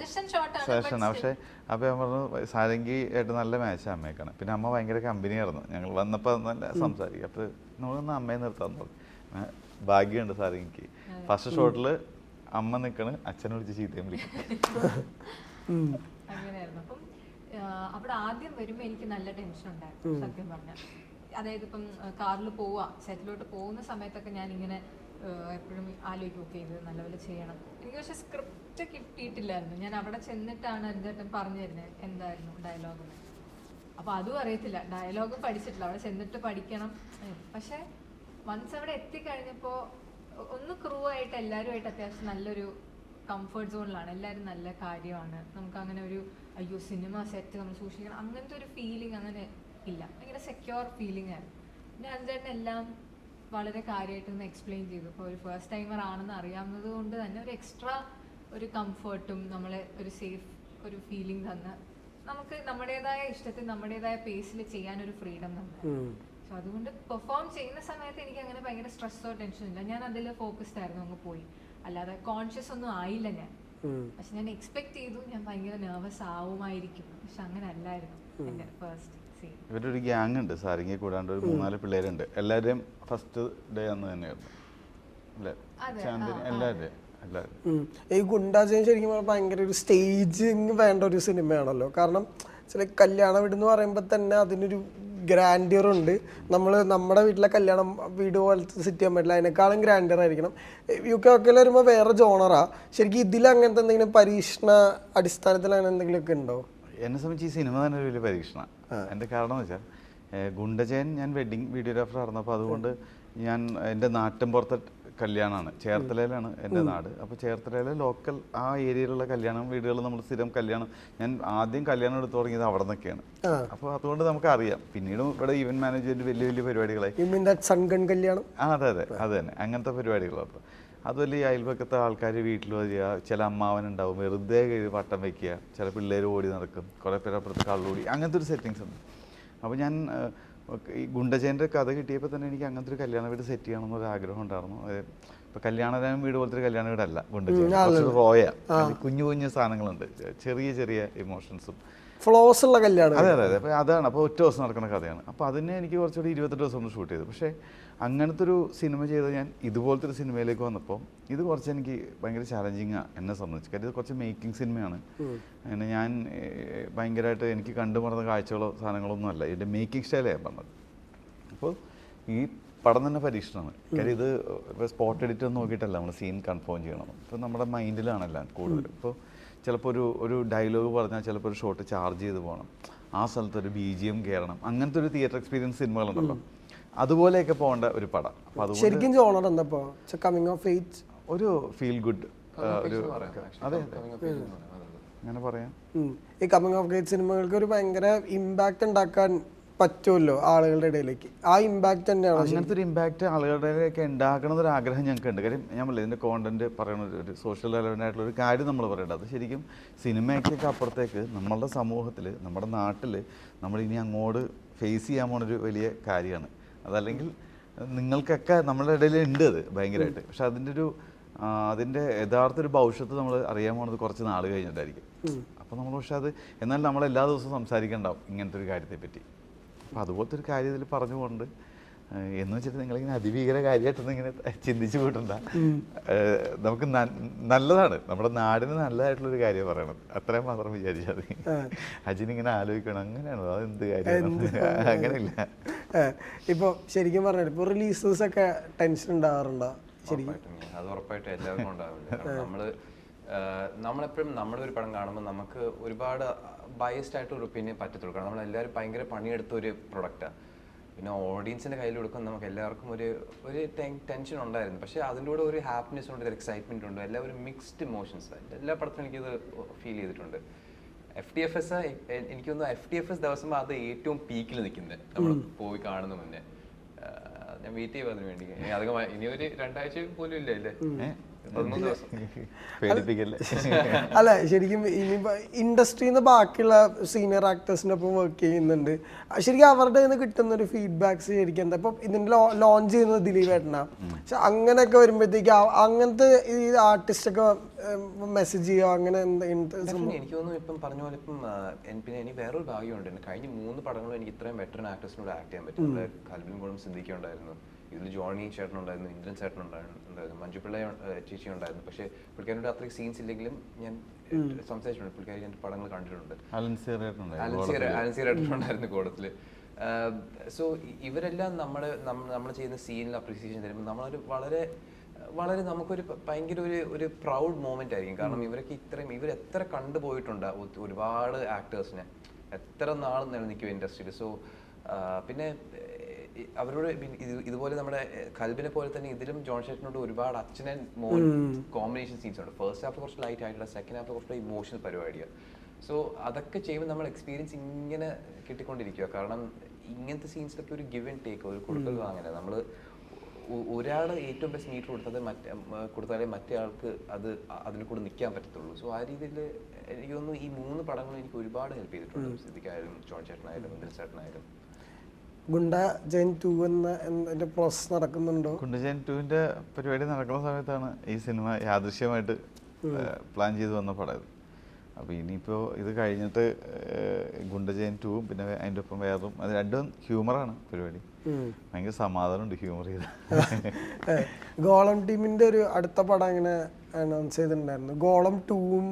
S3: സജഷൻ പക്ഷേ അപ്പോൾ ഞാൻ പറഞ്ഞു സാരംഗി ആയിട്ട് നല്ല മാച്ച് അമ്മയ്ക്കാണ് പിന്നെ അമ്മ ഭയങ്കര കമ്പനിയായിരുന്നു ഞങ്ങൾ വന്നപ്പോൾ നല്ല സംസാരിക്കും. അപ്പോൾ നമ്മളൊന്ന് അമ്മയെ നിർത്താൻ പറഞ്ഞു. ഭാഗ്യമുണ്ട് സാരംഗിക്ക്. ഫസ്റ്റ് ഷോട്ടിൽ അമ്മ നിൽക്കണ് അച്ഛനെ വിളിച്ച് ചീത്തയും വിളിക്കും.
S4: അങ്ങനെയായിരുന്നു. അപ്പം ആ, അവിടെ ആദ്യം വരുമ്പോൾ എനിക്ക് നല്ല ടെൻഷൻ ഉണ്ടായിരുന്നു സത്യം പറഞ്ഞാൽ അതായത് ഇപ്പം കാറിൽ പോവാ സെറ്റിലോട്ട് പോകുന്ന സമയത്തൊക്കെ ഞാൻ ഇങ്ങനെ എപ്പോഴും ആലോചിക്കും ഓക്കെ ഇത് നല്ലപോലെ ചെയ്യണം. എനിക്ക് പക്ഷെ സ്ക്രിപ്റ്റ് കിട്ടിയിട്ടില്ലായിരുന്നു. ഞാൻ അവിടെ ചെന്നിട്ടാണ് എന്തായിട്ടും പറഞ്ഞു തരുന്നത് എന്തായിരുന്നു ഡയലോഗ് അപ്പൊ അതും അറിയത്തില്ല. ഡയലോഗ് പഠിച്ചിട്ടില്ല. അവിടെ ചെന്നിട്ട് പഠിക്കണം. പക്ഷെ വൺസ് അവിടെ എത്തിക്കഴിഞ്ഞപ്പോ ഒന്ന് ക്രൂ ആയിട്ട് എല്ലാവരുമായിട്ട് അത്യാവശ്യം നല്ലൊരു കംഫർട്ട് സോണിലാണ് എല്ലാവരും നല്ല കാര്യമാണ്. നമുക്ക് അങ്ങനെ ഒരു അയ്യോ സിനിമ സെറ്റ് നമ്മൾ സൂക്ഷിക്കണം. അങ്ങനത്തെ ഒരു ഫീലിംഗ് അങ്ങനെ ഇല്ല. ഭയങ്കര സെക്യൂർ ഫീലിംഗ് ആയിരുന്നു. പിന്നെ അഞ്ചേട്ടൻ എല്ലാം വളരെ കാര്യമായിട്ട് ഒന്ന് എക്സ്പ്ലെയിൻ ചെയ്തു. ഇപ്പോൾ ഒരു ഫസ്റ്റ് ടൈമർ ആണെന്ന് അറിയാവുന്നത് കൊണ്ട് തന്നെ ഒരു എക്സ്ട്രാ ഒരു കംഫർട്ടും നമ്മളെ ഒരു സേഫ് ഒരു ഫീലിംഗ് തന്ന് നമുക്ക് നമ്മുടേതായ ഇഷ്ടത്തിൽ നമ്മുടേതായ പേസിൽ ചെയ്യാൻ ഒരു ഫ്രീഡം തന്നെ. സോ അതുകൊണ്ട് പെർഫോം ചെയ്യുന്ന സമയത്ത് എനിക്ക് അങ്ങനെ ഭയങ്കര സ്ട്രെസ്സോ ടെൻഷനോ ഇല്ല. ഞാൻ അതിൽ ഫോക്കസ്ഡ് ആയിരുന്നു അങ്ങ് പോയി. അല്ലാതെ കോൺഷ്യസ് ഒന്നും ആയില്ല ഞാൻ. പക്ഷെ ഞാൻ എക്സ്പെക്ട് ചെയ്തു ഞാൻ ഭയങ്കര നെർവസ് ആവുമായിരിക്കും. പക്ഷെ അങ്ങനെ അല്ലായിരുന്നു ഫസ്റ്റ്
S3: ഇവരൊരു ഗ്യാങ് ഉണ്ട് സാരിങ്ങി കൂടാണ്ട് ഒരു മൂന്നാൽ പിള്ളേരുണ്ട്. എല്ലാവരെയും ഫസ്റ്റ് ഡേ അന്ന് തന്നെയായിരുന്നു. അല്ലേ? എല്ലാവരും എല്ലാവരും.
S2: ഈ ഗുണ്ടാജയം ശരിക്കും പറഞ്ഞാൽ ഭയങ്കര ഒരു സ്റ്റേജിങ് വേണ്ട ഒരു സിനിമയാണല്ലോ കാരണം ചില കല്യാണ വീട് എന്ന് പറയുമ്പോൾ തന്നെ അതിനൊരു ഗ്രാൻഡിയർ ഉണ്ട്. നമ്മൾ നമ്മുടെ വീട്ടിലെ കല്യാണം വീട് പോലത്തെ സെറ്റ് ചെയ്യാൻ പറ്റില്ല. അതിനേക്കാളും ഗ്രാൻഡിയർ ആയിരിക്കണം. യു കെ ഒക്കെ വരുമ്പോൾ വേറെ ജോണറാ ശരിക്കും ഇതിൽ അങ്ങനത്തെ എന്തെങ്കിലും പരീക്ഷണ അടിസ്ഥാനത്തിൽ അങ്ങനെ എന്തെങ്കിലുമൊക്കെ ഉണ്ടോ?
S3: എന്നെ സംബന്ധിച്ച് ഈ സിനിമ തന്നെ ഒരു വലിയ പരീക്ഷണ. എന്റെ കാരണം എന്ന് വെച്ചാൽ ഗുണ്ടജയൻ ഞാൻ വെഡിങ് വീഡിയോഗ്രാഫർ ആയിരുന്നു അപ്പോൾ അതുകൊണ്ട് ഞാൻ എന്റെ നാട്ടിൻ പുറത്തെ കല്യാണമാണ് ചേർത്തലയിലാണ് എന്റെ നാട്. അപ്പോൾ ചേർത്തലയിലെ ലോക്കൽ ആ ഏരിയയിലുള്ള കല്യാണം വീടുകൾ നമ്മൾ സ്ഥിരം കല്യാണം ഞാൻ ആദ്യം കല്യാണം എടുത്തു തുടങ്ങിയത് അവിടെ നിന്നൊക്കെയാണ്. അപ്പോൾ അതുകൊണ്ട് നമുക്ക് അറിയാം പിന്നീട് ഇവിടെ ഇവന്റ് മാനേജ്മെന്റ് വലിയ വലിയ പരിപാടികളായി.
S2: സൺഗൺ കല്യാണം?
S3: ആ അതെ അതെ. അത് തന്നെ. അങ്ങനത്തെ അപ്പോൾ. അതുമല്ല ഈ അയൽപക്കത്തെ ആൾക്കാർ വീട്ടിൽ വരിക ചില അമ്മാവനുണ്ടാവും. വെറുതെ കഴിഞ്ഞ് വട്ടം വയ്ക്കുക ചില പിള്ളേർ ഓടി നടക്കും. കുറേ പേര് അപ്പുറത്ത് കള്ളോടി. അങ്ങനത്തെ ഒരു സെറ്റിങ്സ് ഉണ്ട്. അപ്പോൾ ഞാൻ ഈ ഗുണ്ടജേന്റെ കഥ കിട്ടിയപ്പോൾ തന്നെ എനിക്ക് അങ്ങനത്തെ ഒരു കല്യാണ വീട് സെറ്റ് ചെയ്യണം എന്നൊരു ആഗ്രഹം ഉണ്ടായിരുന്നു. ഇപ്പം കല്യാണ കല്യാണരാമൻ വീട് പോലത്തെ ഒരു കല്യാണ വീടല്ല ഗുണ്ടജേൻ കുറച്ച് റോയ കുഞ്ഞു കുഞ്ഞു സാധനങ്ങളുണ്ട്. ചെറിയ ചെറിയ ഇമോഷൻസും
S2: ഫ്ലോസ് ഉള്ള കല്യാണം
S3: അതെ അതെ അതെ. അപ്പോൾ അതാണ്. അപ്പോൾ ഒറ്റ ദിവസം നടക്കുന്ന കഥയാണ്. അപ്പോൾ അതിനെ എനിക്ക് കുറച്ചുകൂടി ഇരുപത്തെട്ട് ദിവസം കൊണ്ട് ഷൂട്ട് ചെയ്തു. പക്ഷേ അങ്ങനത്തെ ഒരു സിനിമ ചെയ്ത് ഞാൻ ഇതുപോലത്തെ ഒരു സിനിമയിലേക്ക് വന്നപ്പോൾ ഇത് കുറച്ച് എനിക്ക് ഭയങ്കര ചാലഞ്ചിങ്ങാണ് എന്നെ സംബന്ധിച്ച്. കാര്യം ഇത് കുറച്ച് മേക്കിംഗ് സിനിമയാണ് അങ്ങനെ ഞാൻ ഭയങ്കരമായിട്ട് എനിക്ക് കണ്ടു മറന്ന കാഴ്ചകളോ സാധനങ്ങളൊന്നും അല്ല. ഇതിന്റെ മേക്കിംഗ് സ്റ്റൈലാണ് ഞാൻ പറഞ്ഞത്. അപ്പോൾ ഈ പടം തന്നെ പരീക്ഷണമാണ്. കാര്യം ഇത് ഇപ്പോൾ സ്പോട്ട് എഡിറ്റ് നോക്കിയിട്ടല്ല നമ്മൾ സീൻ കൺഫേം ചെയ്യണം ഇപ്പോൾ നമ്മുടെ മൈൻഡിലാണെല്ലാം കൂടുതൽ ഇപ്പോൾ ചിലപ്പോൾ ഒരു ഒരു ഡയലോഗ് പറഞ്ഞാൽ ചിലപ്പോൾ ഒരു ഷോട്ട് ചാർജ് ചെയ്ത് പോകണം. ആ സ്ഥലത്ത് ഒരു ബി ജി എം കയറണം അങ്ങനത്തെ ഒരു തിയേറ്റർ എക്സ്പീരിയൻസ് സിനിമകളുണ്ടല്ലോ അതുപോലെയൊക്കെ പോകേണ്ട ഒരു പടം. അതുകൊണ്ട്
S2: ശരിക്കും ജോണർ എന്തപ്പോ? കമ്മിങ് ഓഫ് ഏജ്
S3: ഒരു ഫീൽ ഗുഡ് ഒരു അതെ
S1: Coming of age എന്ന് പറയാം.
S3: അങ്ങനെ
S2: ഈ കമ്മിങ് ഓഫ് ഏജ് സിനിമകൾക്ക് ഒരു ഭയങ്കര ഇമ്പാക്റ്റ് ഉണ്ടാക്കാൻ പറ്റുമല്ലോ ആളുകളുടെ ഇടയിലേക്ക്. ആ ഇമ്പാക്റ്റ് തന്നെയാണ്
S3: അങ്ങനത്തെ ഒരു ഇമ്പാക്റ്റ് ഇടയിലേക്ക് ഉണ്ടാക്കണം ഒരു ആഗ്രഹം ഞങ്ങൾക്ക് ഉണ്ട് കാര്യം ഞാൻ പറയില്ല ഇതിന്റെ കോണ്ടന്റ് പറയുന്ന ഒരു- ഒരു സോഷ്യൽ റെലവന്റ് ആയിട്ടുള്ള ഒരു കാര്യം നമ്മൾ പറയേണ്ടത് അത് ശരിക്കും സിനിമയ്ക്കൊക്കെ അപ്പുറത്തേക്ക് നമ്മളുടെ സമൂഹത്തിൽ നമ്മുടെ നാട്ടിൽ നമ്മൾ ഇനി അങ്ങോട്ട് ഫേസ് ചെയ്യാൻ പോണൊരു വലിയ കാര്യമാണ്. അതല്ലെങ്കിൽ നിങ്ങൾക്കൊക്കെ നമ്മുടെ ഇടയിൽ ഉണ്ട് അത് ഭയങ്കരമായിട്ട് പക്ഷെ അതിന്റെ ഒരു അതിന്റെ യഥാർത്ഥ ഒരു ഭവിഷ്യത്ത് നമ്മൾ അറിയാൻ പോകുന്നത് കുറച്ച് നാൾ കഴിഞ്ഞിട്ടായിരിക്കും. അപ്പോൾ നമ്മൾ പക്ഷെ അത് എന്നാൽ നമ്മൾ എല്ലാ ദിവസവും സംസാരിക്കണ്ടാവും ഇങ്ങനത്തെ ഒരു കാര്യത്തെ പറ്റി അപ്പോൾ അതുപോലത്തെ ഒരു കാര്യം ഇതിൽ പറഞ്ഞുകൊണ്ട് ഏഹ് എന്ന് വെച്ചിട്ട് നിങ്ങളിങ്ങനെ അതിഭീകര കാര്യമായിട്ടൊന്നും ഇങ്ങനെ ചിന്തിച്ചു കൂട്ടണ്ട നമുക്ക് നല്ലതാണ്. നമ്മുടെ നാടിന് നല്ലതായിട്ടുള്ളൊരു കാര്യം പറയണത്. അത്രയും മാത്രം വിചാരിച്ചാൽ മതി അജിനിങ്ങനെ ആലോചിക്കണം. അങ്ങനെയാണോ? അതെന്ത് കാര്യം അങ്ങനെയില്ല.
S2: ഇപ്പോൾ ശരിക്കും പറഞ്ഞാൽ ഇപ്പോൾ റിലീസസ് ഒക്കെ ടെൻഷൻ ഉണ്ടാവാറുണ്ടോ? ശരിക്കും?
S1: അത് ഉറപ്പായിട്ട് എല്ലാവർക്കും ഉണ്ടാവില്ല. നമ്മൾ നമ്മളെപ്പോഴും നമ്മുടെ ഒരു പടം കാണുമ്പോൾ നമുക്ക് ഒരുപാട് ബയസ്ഡ് ആയിട്ട് ഒരു ഒപ്പീനിയൻ പറ്റത്തുള്ളൂ. കാരണം നമ്മളെല്ലാവരും ഭയങ്കര പണിയെടുത്ത ഒരു പ്രൊഡക്റ്റാണ് പിന്നെ ഓഡിയൻസിന്റെ കയ്യിൽ കൊടുക്കുമ്പോൾ നമുക്ക് എല്ലാവർക്കും ഒരു ഒരു ടെൻഷൻ ഉണ്ടായിരുന്നു. പക്ഷേ അതിന്റെ കൂടെ ഒരു ഹാപ്പിനെസ് ഉണ്ട് ഒരു എക്സൈറ്റ്മെന്റ് ഉണ്ട്. എല്ലാം ഒരു മിക്സ്ഡ് ഇമോഷൻസ് എല്ലാ പടത്തിലും എനിക്കിത് ഫീൽ ചെയ്തിട്ടുണ്ട്. എഫ് ടി എഫ് എസ് എനിക്ക് തോന്നുന്നു എഫ് ടി എഫ് എസ് ദിവസം അത് ഏറ്റവും പീക്കിൽ നിൽക്കുന്നത് നമ്മൾ പോയി കാണുന്ന മുന്നേ. ഞാൻ വെയിറ്റ് ചെയ്യുക അതിന് വേണ്ടി. ഇനി അധികം ഇനി ഒരു രണ്ടാഴ്ച പോലും ഇല്ല അല്ലേ?
S2: അല്ല ശരിക്കും ഇനി ഇനിയിപ്പോ ഇൻഡസ്ട്രിന്ന് ബാക്കിയുള്ള സീനിയർ ആക്ടേഴ്സിനൊപ്പം വർക്ക് ചെയ്യുന്നുണ്ട്. ശരിക്കും അവരുടെ നിന്ന് കിട്ടുന്ന ഒരു ഫീഡ്ബാക്ക്സ് ശരിക്കും എന്താ? ഇപ്പൊ ഇതിന്റെ ലോഞ്ച് ചെയ്യുന്നത് ദിലീപ് ഏട്ടനാ. പക്ഷെ അങ്ങനെയൊക്കെ വരുമ്പോഴത്തേക്ക് അങ്ങനത്തെ ഈ ആർട്ടിസ്റ്റ് ഒക്കെ മെസ്സേജ് ചെയ്യുക അങ്ങനെ
S1: എനിക്ക് തോന്നുന്നു ഇപ്പം പറഞ്ഞ പോലെ ഇപ്പം പിന്നെ എനിക്ക് വേറൊരു ഭാഗ്യമുണ്ട്. കഴിഞ്ഞ മൂന്ന് പടങ്ങളും എനിക്ക് ഇത്രയും വെറ്ററൻ ആക്ടേഴ്സിനോട് ആക്ട് ചെയ്യാൻ പറ്റും. കൽബിൻ ഗുണം സിദ്ദിഖ ഉണ്ടായിരുന്നു ഇതിൽ ജോണി ചേട്ടനുണ്ടായിരുന്നു ഇന്ദ്രൻ ചേട്ടൻ ഉണ്ടായിരുന്നു ഉണ്ടായിരുന്നു മഞ്ജു പിള്ള ഏ, ചേച്ചി ഉണ്ടായിരുന്നു. പക്ഷേ പുള്ളിക്കാരിയുടെ അത്രയും സീൻസ് ഇല്ലെങ്കിലും ഞാൻ സംസാരിച്ചിട്ടുണ്ട്. പുള്ളിക്കാരി എന്റെ പടങ്ങൾ കണ്ടിട്ടുണ്ട്.
S3: അലൻസിയറായിട്ടുണ്ടായിരുന്നു
S1: ഉണ്ടായിരുന്നു കൂടത്തിൽ സോ ഇവരെല്ലാം നമ്മൾ നമ്മൾ ചെയ്യുന്ന സീനിൽ അപ്രീസിയേഷൻ തരുമ്പോൾ നമ്മളൊരു വളരെ വളരെ നമുക്കൊരു ഭയങ്കര ഒരു ഒരു പ്രൗഡ് മൂമെന്റ് ആയിരിക്കും. കാരണം ഇവരൊക്കെ ഇത്രയും ഇവർ എത്ര കണ്ടുപോയിട്ടുണ്ട് ഒരുപാട് ആക്ടേഴ്സിനെ എത്ര നാൾ നിലനിൽക്കും ഇൻഡസ്ട്രിയിൽ സോ പിന്നെ അവരോട് ഇതുപോലെ നമ്മുടെ കൽബിനെ പോലെ തന്നെ ഇതിലും ജോൺ ഷെറ്റിനോട് ഒരുപാട് അച്ഛനൻ മോൻ കോമ്പിനേഷൻ സീൻസ് ഉണ്ട്. ഫസ്റ്റ് ഹാഫ് കുറച്ച് ലൈറ്റ് ആയിട്ടുള്ള സെക്കൻഡ് ഹാഫ് കുറച്ച് ഇമോഷണൽ പരിപാടിയാണ് സോ അതൊക്കെ ചെയ്യുമ്പോൾ നമ്മൾ എക്സ്പീരിയൻസ് ഇങ്ങനെ കിട്ടിക്കൊണ്ടിരിക്കുക കാരണം ഇങ്ങനത്തെ സീൻസിലൊക്കെ ഒരു ഗിവ് ആൻഡ് ടേക്ക് ഒരു കൊടുക്കൽ വാങ്ങല നമ്മൾ ഒരാൾ ഏറ്റവും ബെസ്റ്റ് മീറ്റർ കൊടുത്തത് മറ്റേ കൊടുത്താലേ മറ്റേ ആൾക്ക് അത് അതിൽ കൂടെ നിൽക്കാൻ പറ്റത്തുള്ളൂ. സോ ആ രീതിയിൽ എനിക്ക് തോന്നുന്നു ഈ മൂന്ന് പടങ്ങളും എനിക്ക് ഒരുപാട് ഹെൽപ്പ് ചെയ്തിട്ടുണ്ട്. സിദ്ദിഖായാലും ജോൺ ചേട്ടനായാലും ഇന്ദിൽ ചേട്ടനായാലും
S2: ഗുണ്ട ജൈൻ ടു എന്ന എന്റെ പ്രോസസ് നടക്കുന്നുണ്ടോ?
S3: കുണ്ടുചേൻ ടുവിന്റെ പരിപാടി നടക്കുന്ന സമയത്താണ് ഈ സിനിമ യാദൃശ്യമായിട്ട് പ്ലാൻ ചെയ്ത് വന്ന പടം ഇത്. അപ്പോൾ ഇനിയിപ്പോൾ ഇത് കഴിഞ്ഞിട്ട് ഗുണ്ട ഗുണ്ടജയൻ ടൂവും പിന്നെ അതിന്റെ ഒപ്പം വേറും അത് രണ്ടും ഹ്യൂമറാണ് പരിപാടി. ഭയങ്കര സമാധാനമുണ്ട് ഹ്യൂമർ ചെയ്ത്.
S2: ഗോളം ടീമിന്റെ ഒരു അടുത്ത പടം അങ്ങനെ അനൗൺസ് ചെയ്തിട്ടുണ്ടായിരുന്നു. ഗോളം ടൂവും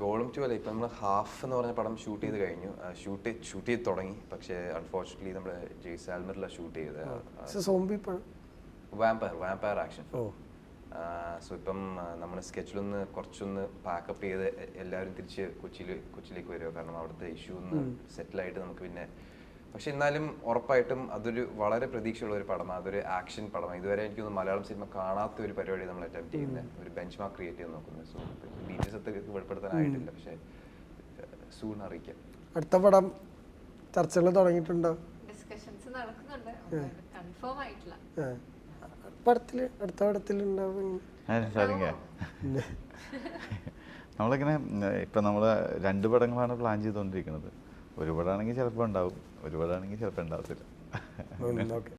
S1: ഗോളം ടു അല്ല. ഇപ്പം നമ്മൾ ഹാഫ് എന്ന് പറഞ്ഞ പടം ഷൂട്ട് ചെയ്ത് കഴിഞ്ഞു. ഷൂട്ട് ഷൂട്ട് ചെയ്ത് തുടങ്ങി. പക്ഷേ അൺഫോർച്ചുനേറ്റ്ലി നമ്മുടെ ജെയ് സാൽമറിലാണ് ഷൂട്ട് ചെയ്ത്
S2: സോംബി പടം.
S1: വാമ്പയർ വാമ്പയർ ആക്ഷൻ സോ ഇപ്പം നമ്മുടെ സ്കെച്ചിലൊന്ന് കുറച്ചൊന്ന് പാക്കപ്പ് ചെയ്ത് എല്ലാവരും തിരിച്ച് കൊച്ചിയിൽ കൊച്ചിയിലേക്ക് വരിക. കാരണം അവിടുത്തെ ഇഷ്യൂ ഒന്ന് സെറ്റിലായിട്ട് നമുക്ക് പിന്നെ പക്ഷെ എന്നാലും ഉറപ്പായിട്ടും അതൊരു വളരെ പ്രതീക്ഷയുള്ള ഒരു പടമാണ്. അതൊരു ആക്ഷൻ പടമാണ്. ഇതുവരെ എനിക്കൊന്നും മലയാളം സിനിമ കാണാത്ത ഒരു പരിപാടി നമ്മൾ അറ്റംപ്റ്റ് ചെയ്യുന്നത് ഒരു ബെഞ്ച് മാർക്ക് ക്രിയേറ്റ് ചെയ്ത് നോക്കുന്നത് സോ ഡീറ്റെയിൽസ് ഒക്കെ വെളിപ്പെടുത്താനായിട്ടില്ല. പക്ഷേ സൂൺ അറിയിക്കാം.
S2: അടുത്ത പടം ചർച്ചകൾ തുടങ്ങിയിട്ടുണ്ടോ?
S4: ഡിസ്കഷൻസ് നടക്കുന്നുണ്ട്. കൺഫേം ആയിട്ടില്ല.
S2: പടത്തിൽ അടുത്ത പടത്തിലുണ്ടാവും.
S3: നമ്മളിങ്ങനെ ഇപ്പം നമ്മൾ രണ്ട് പടങ്ങളാണ് പ്ലാൻ ചെയ്തുകൊണ്ടിരിക്കുന്നത്. ഒരു പടമാണെങ്കിൽ ചിലപ്പോൾ ഉണ്ടാവും. ഒരുപാടാണെങ്കിൽ ചിലപ്പോൾ ഉണ്ടാവത്തില്ല.
S2: ഓക്കെ.